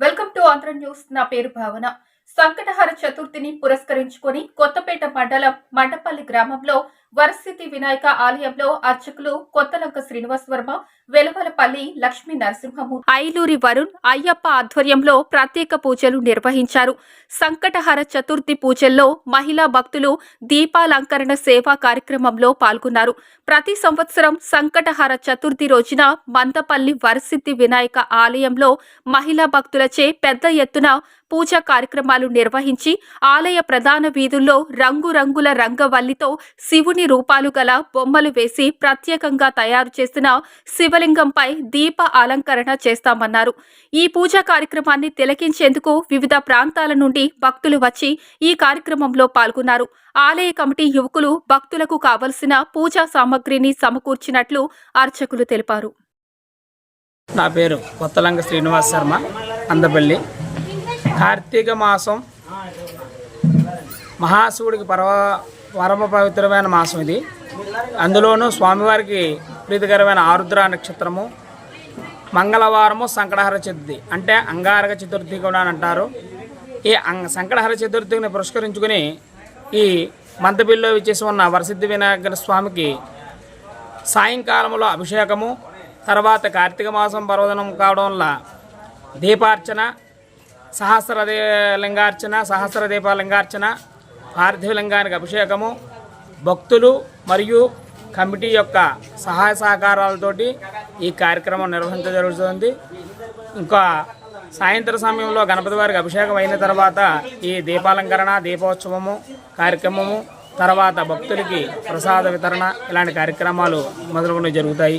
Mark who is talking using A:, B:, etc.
A: Welcome to Andhra news. నా పేరు భావన. సంకటహర చతుర్థిని పురస్కరించుకొని కొత్తపేట మండలం మండపల్లి గ్రామంలో వరసిద్ధి వినాయక ఆలయంలో అర్చకులు కొత్తలంక శ్రీనివాస్ వర్మ వెలవలపల్లి లక్ష్మీ నరసింహము ఐలూరి వరుణ్ అయ్యప్ప ఆధ్వర్యంలో ప్రత్యేక పూజలు నిర్వహించారు. సంకటహర చతుర్థి పూజల్లో మహిళా భక్తులు దీపాలంకరణ సేవా కార్యక్రమంలో పాల్గొన్నారు. ప్రతి సంవత్సరం సంకటహర చతుర్థి రోజున మందపల్లి వరసిద్ధి వినాయక ఆలయంలో మహిళా భక్తులచే పెద్ద ఎత్తున పూజా కార్యక్రమాలు నిర్వహించి ఆలయ ప్రధాన వీధుల్లో రంగురంగుల రంగవల్లితో శివుని రూపాలు గల బొమ్మలు వేసి ప్రత్యేకంగా తయారు చేసిన శివలింగంపై దీప అలంకరణ చేస్తామన్నారు. ఈ పూజా కార్యక్రమాన్ని తిలకించేందుకు వివిధ ప్రాంతాల నుండి భక్తులు వచ్చి ఈ కార్యక్రమంలో పాల్గొన్నారు. ఆలయ కమిటీ యువకులు భక్తులకు కావలసిన పూజా సామగ్రిని సమకూర్చినట్లు అర్చకులు తెలిపారు.
B: నా పేరు కొత్తలంగ శ్రీనివాస్ శర్మ అందపల్లి. కార్తీక మాసం మహాశివుడికి పర్వ పరమ పవిత్రమైన మాసం ఇది. అందులోనూ స్వామివారికి ప్రీతికరమైన ఆరుద్ర నక్షత్రము మంగళవారము సంకటహర చతుర్థి అంటే అంగారక చతుర్థి కూడా అని అంటారు. ఈ అంగ సంకటహర చతుర్థిని పురస్కరించుకుని ఈ మంతపిల్లో విచ్చేసి ఉన్న వరసిద్ధి వినాయక స్వామికి సాయంకాలంలో అభిషేకము తర్వాత కార్తీక మాసం పర్వదనం కావడం వల్ల దీపార్చన సహస్ర లింగార్చన సహస్ర దీపాలింగార్చన పార్థివలింగానికి అభిషేకము భక్తులు మరియు కమిటీ యొక్క సహాయ సహకారాలతోటి ఈ కార్యక్రమం నిర్వహించడం జరుగుతుంది. ఇంకా సాయంత్రం సమయంలో గణపతి వారికి అభిషేకం అయిన తర్వాత ఈ దీపాలంకరణ దీపోత్సవము కార్యక్రమము తర్వాత భక్తులకి ప్రసాద వితరణ ఇలాంటి కార్యక్రమాలు మొదలుకొని జరుగుతాయి.